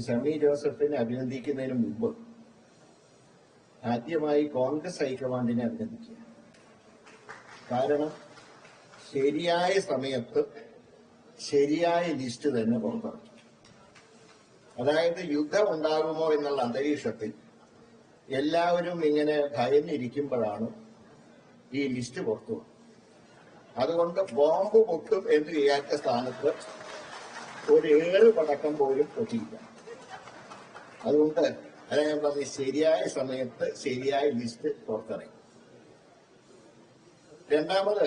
ഷമി ജോസഫിനെ അഭിനന്ദിക്കുന്നതിന് മുമ്പ് ആദ്യമായി കോൺഗ്രസ് ഹൈക്കമാൻഡിനെ അഭിനന്ദിക്കുക. കാരണം ശരിയായ സമയത്ത് ശരിയായ ലിസ്റ്റ് തന്നെ പുറത്തിറക്കി. അതായത് യുദ്ധം ഉണ്ടാകുമോ എന്നുള്ള അന്തരീക്ഷത്തിൽ എല്ലാവരും ഇങ്ങനെ ഭയന്നിരിക്കുമ്പോഴാണ് ഈ ലിസ്റ്റ് പുറത്തു അതുകൊണ്ട് ബോംബ് പൊട്ടും എന്ന് വിചാരിച്ച സ്ഥാനത്ത് ഒരു ഏഴ് പടക്കം പോലും പൊട്ടിയില്ല. അതുകൊണ്ട് അതാ ഞാൻ പറഞ്ഞ ശരിയായ സമയത്ത് ശരിയായ ലിസ്റ്റ് പുറത്തിറങ്ങി. രണ്ടാമത്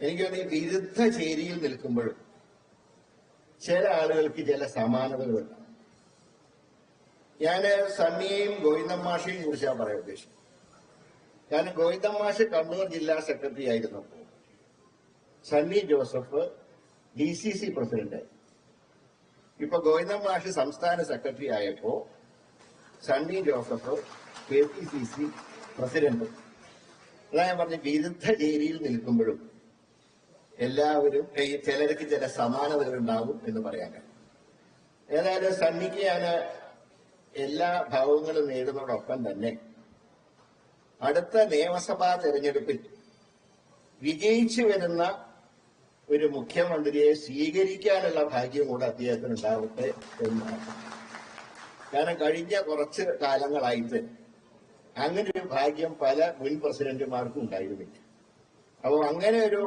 എനിക്ക് വേണ്ടി വിരുദ്ധ ചേരിയിൽ നിൽക്കുമ്പോഴും ചില ആളുകൾക്ക് ചില സമാനതകളുണ്ട് ഞാൻ സണ്ണിയെയും ഗോവിന്ദമാഷയെയും കുറിച്ചാണ് പറയാൻ ഉദ്ദേശിക്കുന്നത് കാരണം ഗോവിന്ദമാഷ് കണ്ണൂർ ജില്ലാ സെക്രട്ടറി ആയിരുന്നപ്പോൾ Sunny Joseph D C C പ്രസിഡന്റായി ഇപ്പൊ ഗോവിന്ദമാഷ് സംസ്ഥാന സെക്രട്ടറി ആയപ്പോ Sunny Joseph K P C C president അതാ ഞാൻ പറഞ്ഞ വിരുദ്ധ ചേരിയിൽ നിൽക്കുമ്പോഴും എല്ലാവരും ചിലർക്ക് ചില സമാനതകളുണ്ടാവും എന്ന് പറയാൻ കഴിയും. ഏതായാലും സണ്ണിക്ക് ഞാൻ എല്ലാ ഭാവങ്ങളും നേടുന്നതോടൊപ്പം തന്നെ അടുത്ത നിയമസഭാ തെരഞ്ഞെടുപ്പിൽ വിജയിച്ചു വരുന്ന ഒരു മുഖ്യമന്ത്രിയെ സ്വീകരിക്കാനുള്ള ഭാഗ്യം കൂടെ അദ്ദേഹത്തിന് ഉണ്ടാവട്ടെ എന്നാണ്. കാരണം കഴിഞ്ഞ കുറച്ച് കാലങ്ങളായിട്ട് അങ്ങനെ ഒരു ഭാഗ്യം പല മുൻ പ്രസിഡന്റുമാർക്കും ഉണ്ടായിരുന്നില്ല. അപ്പോൾ അങ്ങനെ ഒരു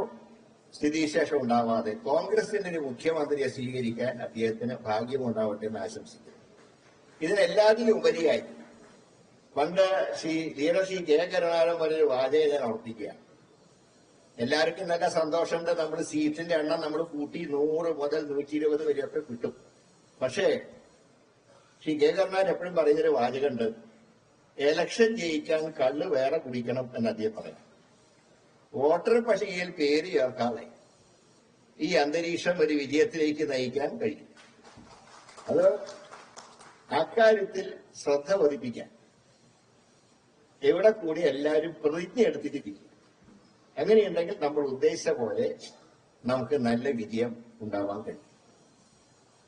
സ്ഥിതിവിശേഷം ഉണ്ടാവാതെ കോൺഗ്രസിന്റെ ഒരു മുഖ്യമന്ത്രിയെ സ്വീകരിക്കാൻ അദ്ദേഹത്തിന് ഭാഗ്യം ഉണ്ടാവട്ടെ എന്ന് ആശംസിക്കുന്നു. ഇതിനെല്ലാത്തിലും ഉപരിയായി പണ്ട് ശ്രീ ധീരശ്രീ ശ്രീ കെ കരുണാകരൻ പറഞ്ഞൊരു വാചകം ഞാൻ ഓർപ്പിക്കുകയാണ്. എല്ലാവർക്കും നല്ല സന്തോഷമുണ്ട്. നമ്മൾ സീറ്റിന്റെ എണ്ണം നമ്മൾ കൂട്ടി നൂറ് മുതൽ നൂറ്റി ഇരുപത് വരെയൊക്കെ കിട്ടും. പക്ഷേ ശ്രീ കെ. എപ്പോഴും പറയുന്നൊരു വാചകമുണ്ട്. എലക്ഷൻ ജയിക്കാൻ കള്ള് വേറെ കുടിക്കണം എന്ന് അദ്ദേഹം പറയാം വോട്ടർ പട്ടികയിൽ പേര് ചേർക്കാതെ ഈ അന്തരീക്ഷം ഒരു വിജയത്തിലേക്ക് നയിക്കാൻ കഴിയും. അത് അക്കാര്യത്തിൽ ശ്രദ്ധ പതിപ്പിക്കാൻ. എവിടെ കൂടി എല്ലാവരും പ്രതിജ്ഞ എടുത്തിട്ടിരിക്കും അങ്ങനെയുണ്ടെങ്കിൽ നമ്മൾ ഉദ്ദേശിച്ച പോലെ നമുക്ക് നല്ല വിജയം ഉണ്ടാവാൻ കഴിയും.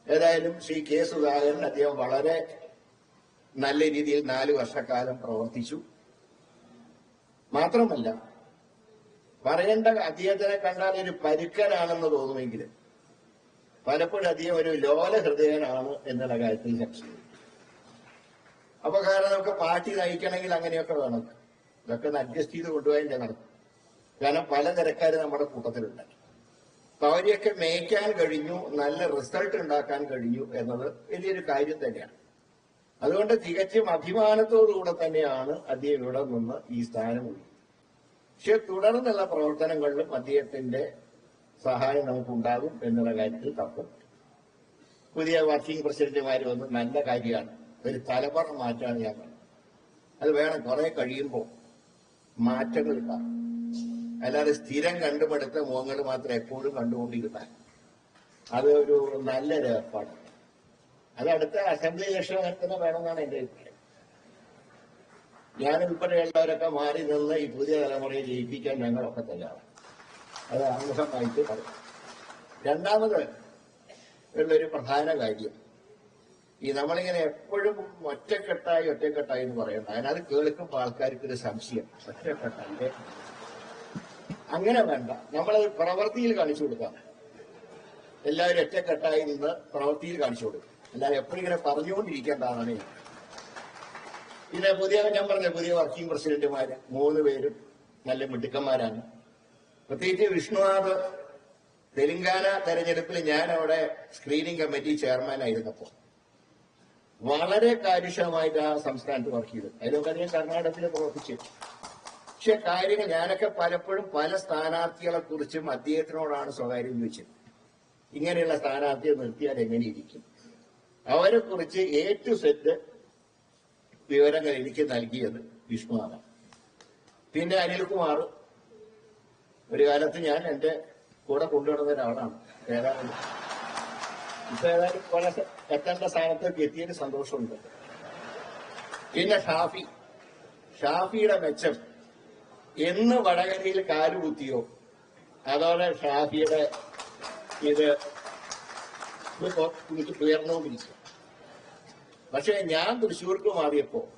ഏതായാലും ശ്രീ കെ സുധാകരൻ അദ്ദേഹം വളരെ നല്ല രീതിയിൽ നാല് വർഷക്കാലം പ്രവർത്തിച്ചു. മാത്രമല്ല പറയേണ്ട അദ്ദേഹത്തിനെ കണ്ടാൽ ഒരു പരുക്കനാണെന്ന് തോന്നുമെങ്കിലും പലപ്പോഴും അദ്ദേഹം ഒരു ലോല ഹൃദയനാണ് എന്നുള്ള കാര്യത്തിൽ സംശയം. അപ്പൊ കാരണം നമുക്ക് പാർട്ടി നയിക്കണമെങ്കിൽ അങ്ങനെയൊക്കെ വേണം. ഇതൊക്കെ അഡ്ജസ്റ്റ് ചെയ്ത് കൊണ്ടുപോയാൽ നടക്കും. കാരണം പല തിരക്കാർ നമ്മുടെ കൂട്ടത്തിലുണ്ട്. അവരെയൊക്കെ മേയ്ക്കാൻ കഴിഞ്ഞു നല്ല റിസൾട്ട് ഉണ്ടാക്കാൻ കഴിഞ്ഞു എന്നത് വലിയൊരു കാര്യം തന്നെയാണ്. അതുകൊണ്ട് തികച്ചും അഭിമാനത്തോടുകൂടെ തന്നെയാണ് അദ്ദേഹം ഇവിടെ നിന്ന് ഈ സ്ഥാനം ഉള്ളത്. പക്ഷെ തുടർന്നുള്ള പ്രവർത്തനങ്ങളിലും അദ്ദേഹത്തിന്റെ സഹായം നമുക്ക് ഉണ്ടാകും എന്നുള്ള കാര്യത്തിൽ തർക്കമില്ല പുതിയ വർക്കിംഗ് പ്രസിഡന്റുമാർ വന്ന് നല്ല കാര്യമാണ്. ഒരു തലമുറ മാറ്റാണ് ഞാൻ പറഞ്ഞത് അത് വേണം. കുറെ കഴിയുമ്പോൾ മാറ്റങ്ങൾ ഉണ്ടാകും അല്ലാതെ സ്ഥിരം കണ്ടുമടുത്ത മുഖങ്ങൾ മാത്രം എപ്പോഴും കണ്ടുകൊണ്ടിരുന്നാൽ അത് ഒരു നല്ലൊരു ഏർപ്പാട്. അത് അടുത്ത അസംബ്ലി ഇലക്ഷൻ തന്നെ വേണമെന്നാണ് എന്റെ അഭിപ്രായം. ഞാൻ ഉൾപ്പെടെയുള്ളവരൊക്കെ മാറി നിന്ന് ഈ പുതിയ തലമുറയെ ജയിപ്പിക്കാൻ ഞങ്ങളൊക്കെ തയ്യാറാണ്. അത് ആമുഖമായിട്ട് പറയും. രണ്ടാമത് ഉള്ളൊരു പ്രധാന കാര്യം. ഈ നമ്മളിങ്ങനെ എപ്പോഴും ഒറ്റക്കെട്ടായി ഒറ്റക്കെട്ടായി എന്ന് പറയുന്നത്. അതിനകത്ത് കേൾക്കുമ്പോൾ ആൾക്കാർക്ക് ഒരു സംശയം. ഒറ്റക്കെട്ടായി. അങ്ങനെ വേണ്ട. നമ്മളത് പ്രവൃത്തിയിൽ കാണിച്ചു കൊടുക്കാം. എല്ലാവരും ഒറ്റക്കെട്ടായി നിന്ന് പ്രവൃത്തിയിൽ കാണിച്ചു കൊടുക്കും. അല്ലാതെ എപ്പോഴും ഇങ്ങനെ പറഞ്ഞുകൊണ്ടിരിക്കേണ്ടതാണ്. പിന്നെ പുതിയ ഞാൻ പറഞ്ഞ പുതിയ വർക്കിംഗ് പ്രസിഡന്റുമാര് മൂന്ന് പേരും നല്ല മിടുക്കന്മാരാണ്. പ്രത്യേകിച്ച് വിഷ്ണുനാഥ് തെലങ്കാന തെരഞ്ഞെടുപ്പിൽ ഞാൻ അവിടെ സ്ക്രീനിംഗ് കമ്മിറ്റി ചെയർമാൻ ആയിരുന്നപ്പോ. വളരെ കാര്യക്ഷമമായിട്ട് ആ സംസ്ഥാനത്ത് വർക്ക് ചെയ്തു. അതിലൊക്കെ ഞാൻ കർണാടകത്തിൽ പ്രവർത്തിച്ചു. പക്ഷെ കാര്യങ്ങൾ ഞാനൊക്കെ പലപ്പോഴും പല സ്ഥാനാർത്ഥികളെ കുറിച്ചും അദ്ദേഹത്തിനോടാണ് സ്വകാര്യം ചോദിച്ചത്. ഇങ്ങനെയുള്ള സ്ഥാനാർത്ഥിയെ നിർത്തിയാൽ എങ്ങനെ ഇരിക്കും? അവരെ കുറിച്ച് എ ടു സെറ്റ് വിവരങ്ങൾ എനിക്ക് നൽകിയത് വിഷ്ണുവാണ്. പിന്നെ അനിൽകുമാർ ഒരു കാലത്ത് ഞാൻ എന്റെ കൂടെ കൊണ്ടുവരുന്ന ഒരാളാണ്. ഏതാണ് ഇപ്പൊ ഏതായാലും കുറെ എത്തേണ്ട സ്ഥാനത്തേക്ക് എത്തിയതിന് സന്തോഷമുണ്ട്. പിന്നെ ഷാഫി. ഷാഫിയുടെ മെച്ചം. എന്ന് വടകരയിൽ കാലുകുത്തിയോ അതോടെ ഷാഫിയുടെ ഇത് ഉയർന്നുകൊണ്ടിരിക്കും പക്ഷെ ഞാൻ തൃശ്ശൂർക്ക് മാറിയപ്പോ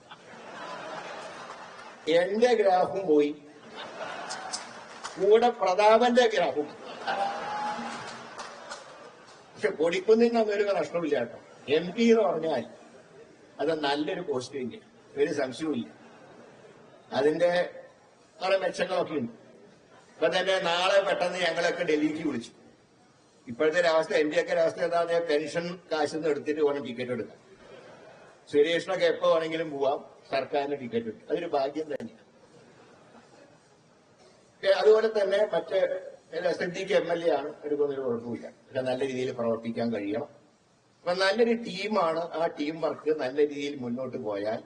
എന്റെ ഗ്രാഫും പോയി. കൂടെ പ്രതാപന്റെ ഗ്രാഫും പക്ഷെ കൊടിക്കുന്നിന് ഒരു നഷ്ടമില്ല കേട്ടോ. എം പി എന്ന് പറഞ്ഞാൽ അത് നല്ലൊരു പോസ്റ്റിംഗ്. ഒരു സംശയവുമില്ല. അതിന്റെ കുറെ മെച്ചങ്ങളൊക്കെ ഉണ്ട് ഇപ്പൊ തന്നെ നാളെ പെട്ടെന്ന് ഞങ്ങളൊക്കെ ഡൽഹിക്ക് വിളിച്ചു. ഇപ്പോഴത്തെ ഒരവസ്ഥ എന്റെ ഒക്കെ ഒരവസ്ഥ എന്താ പെൻഷൻ കാശിൽ നിന്ന് എടുത്തിട്ട് വേണം ടിക്കറ്റ് എടുക്കാം. സുരേഷിനൊക്കെ എപ്പോ വേണമെങ്കിലും പോവാം സർക്കാരിന് ടിക്കറ്റ് കിട്ടും അതൊരു ഭാഗ്യം തന്നെയാണ് അതുപോലെ തന്നെ മറ്റ് സിദ്ദിഖ് എം എൽ എ ആണ് എടുക്കുന്നൊരു കുഴപ്പമില്ല. പക്ഷെ നല്ല രീതിയിൽ പ്രവർത്തിക്കാൻ കഴിയണം. അപ്പൊ നല്ലൊരു ടീമാണ് ആ ടീം വർക്ക് നല്ല രീതിയിൽ മുന്നോട്ട് പോയാൽ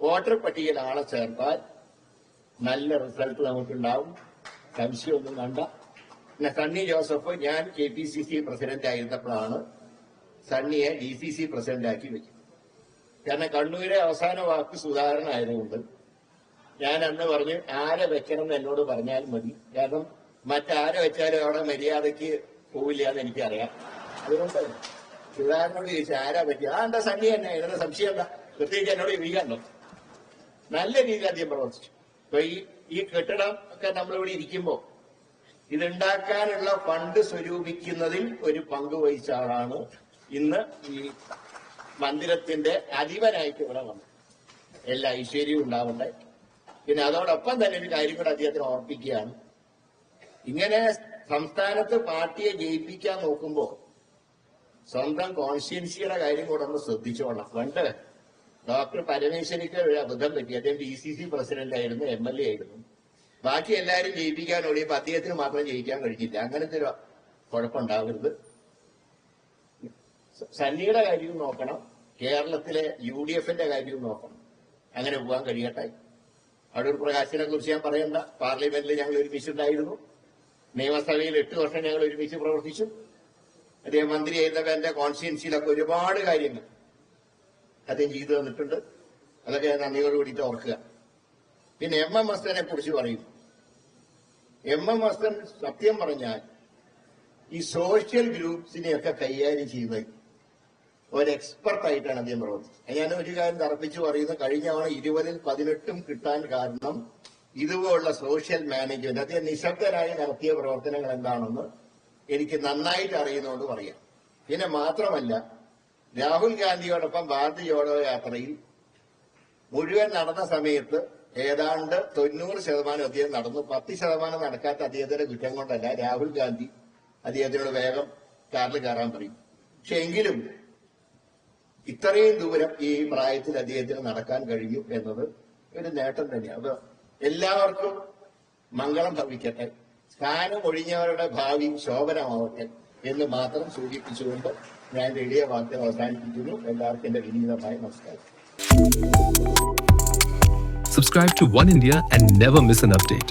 വോട്ടർ പട്ടികയിൽ ആളെ ചേർത്താൽ നല്ല റിസൾട്ട് നമുക്കുണ്ടാവും. സംശയമൊന്നും കണ്ട പിന്നെ സണ്ണി ജോസഫ് ഞാൻ K P C C president ആയിരുന്നപ്പോഴാണ് സണ്ണിയെ ഡി സി സി പ്രസിഡന്റ് ആക്കി വെക്കുന്നത് കാരണം കണ്ണൂരെ അവസാന വാക്ക് സുധാകരൻ ആയതുകൊണ്ട് ഞാൻ അന്ന് പറഞ്ഞു ആരെ വെക്കണം എന്ന് എന്നോട് പറഞ്ഞാൽ മതി. കാരണം മറ്റാരെ വെച്ചാലും അവിടെ മര്യാദയ്ക്ക് പോവില്ല എന്ന് എനിക്കറിയാം. അതുകൊണ്ട് സുധാകരനോട് ചോദിച്ചു ആരാ പറ്റിയ ആ എന്താ സണ്ണി തന്നെ. എന്താ സംശയം എന്താ? പ്രത്യേകിച്ച് എന്നോട് ചോദിക്കാണ്ടോ നല്ല രീതിയിൽ അദ്ദേഹം പ്രവർത്തിച്ചു. ഇപ്പൊ ഈ ഈ കെട്ടിടം ഒക്കെ നമ്മളിവിടെ ഇരിക്കുമ്പോ ഇതുണ്ടാക്കാനുള്ള ഫണ്ട് സ്വരൂപിക്കുന്നതിൽ ഒരു പങ്ക് വഹിച്ച ആളാണ് ഇന്ന് ഈ മന്ദിരത്തിന്റെ അധിപനായിട്ട് ഇവിടെ വന്നത് എല്ലാ ഐശ്വര്യവും ഉണ്ടാവണ്ടേ പിന്നെ അതോടൊപ്പം തന്നെ ഒരു കാര്യം കൂടെ അദ്ദേഹത്തിന് ഓർപ്പിക്കുകയാണ്. ഇങ്ങനെ സംസ്ഥാനത്ത് പാർട്ടിയെ ജയിപ്പിക്കാൻ നോക്കുമ്പോ സ്വന്തം കോൺസ്റ്റിറ്റ്യൻസിയുടെ കാര്യം കൂടെ ഒന്ന് ശ്രദ്ധിച്ചോളാം പണ്ട് ഡോക്ടർ പരമേശ്വരിക്ക് ഒരു അബദ്ധം പറ്റി അദ്ദേഹം ഡി സി സി പ്രസിഡന്റ് ആയിരുന്നു എം എൽ എ ആയിരുന്നു. ബാക്കി എല്ലാവരും ജയിപ്പിക്കാൻ ഓടിയപ്പോ അദ്ദേഹത്തിന് മാത്രം ജയിക്കാൻ കഴിഞ്ഞില്ല. അങ്ങനത്തെ ഒരു കുഴപ്പമുണ്ടാകരുത് സന്നിയുടെ കാര്യവും നോക്കണം. കേരളത്തിലെ യു ഡി എഫിന്റെ കാര്യവും നോക്കണം. അങ്ങനെ പോകാൻ കഴിയട്ടെ. അടൂർ പ്രകാശിനെ കുറിച്ച് ഞാൻ പറയണ്ട. പാർലമെന്റിൽ ഞങ്ങൾ ഒരുമിച്ചുണ്ടായിരുന്നു. നിയമസഭയിൽ എട്ട് വർഷം ഞങ്ങൾ ഒരുമിച്ച് പ്രവർത്തിച്ചു. അദ്ദേഹം മന്ത്രി ആയിരുന്നപ്പോ എന്റെ കോൺസ്റ്റിറ്റ്യൻസിയിലൊക്കെ ഒരുപാട് കാര്യങ്ങൾ. അദ്ദേഹം ചെയ്തു തന്നിട്ടുണ്ട്. അതൊക്കെ നന്ദിയോട് കൂടിയിട്ട് ഓർക്കുക. പിന്നെ എം എം മസ്തനെ കുറിച്ച് പറയും. എം എം മസ്തൻ സത്യം പറഞ്ഞാൽ ഈ സോഷ്യൽ ഗ്രൂപ്പ്സിനെയൊക്കെ കൈകാര്യം ചെയ്യുന്നത് ഒരു എക്സ്പെർട്ടായിട്ടാണ് അദ്ദേഹം പ്രവർത്തിച്ചത്. ഞാൻ ഒരു കാര്യം തറപ്പിച്ച് പറയുന്നു. കഴിഞ്ഞ തവണ ഇരുപതിൽ പതിനെട്ടും കിട്ടാൻ കാരണം ഇതുപോലുള്ള സോഷ്യൽ മാനേജ്മെന്റ് അദ്ദേഹം നിശബ്ദരായി നടത്തിയ പ്രവർത്തനങ്ങൾ എന്താണെന്ന് എനിക്ക് നന്നായിട്ട് അറിയുന്നതുകൊണ്ട് പറയാം. പിന്നെ മാത്രമല്ല രാഹുൽ ഗാന്ധിയോടൊപ്പം ഭാരത് ജോഡോ യാത്രയിൽ മുഴുവൻ നടന്ന സമയത്ത് ഏതാണ്ട് തൊണ്ണൂറ് ശതമാനം അദ്ദേഹം നടന്നു. പത്ത് ശതമാനം നടക്കാത്ത അദ്ദേഹത്തിന്റെ കുറ്റം കൊണ്ടല്ല രാഹുൽ ഗാന്ധി അദ്ദേഹത്തിനോട് വേഗം കാറിൽ കയറാൻ പറയും. പക്ഷെ എങ്കിലും ഇത്രയും ദൂരം ഈ പ്രായത്തിൽ അദ്ദേഹത്തിന് നടക്കാൻ കഴിയും എന്നത് ഒരു നേട്ടം തന്നെയാണ്. അത് എല്ലാവർക്കും മംഗളം ഭവിക്കട്ടെ. സ്ഥാനം ഒഴിഞ്ഞവരുടെ ഭാവി ശോഭനമാവട്ടെ. എന്ന് മാത്രം സൂചിപ്പിച്ചുകൊണ്ട് ഞാൻ എളിയ വാർത്ത അവസാനിപ്പിക്കുന്നു എല്ലാവർക്കും എന്റെ വിനീതമായ നമസ്കാരം Subscribe to One India and never miss an update.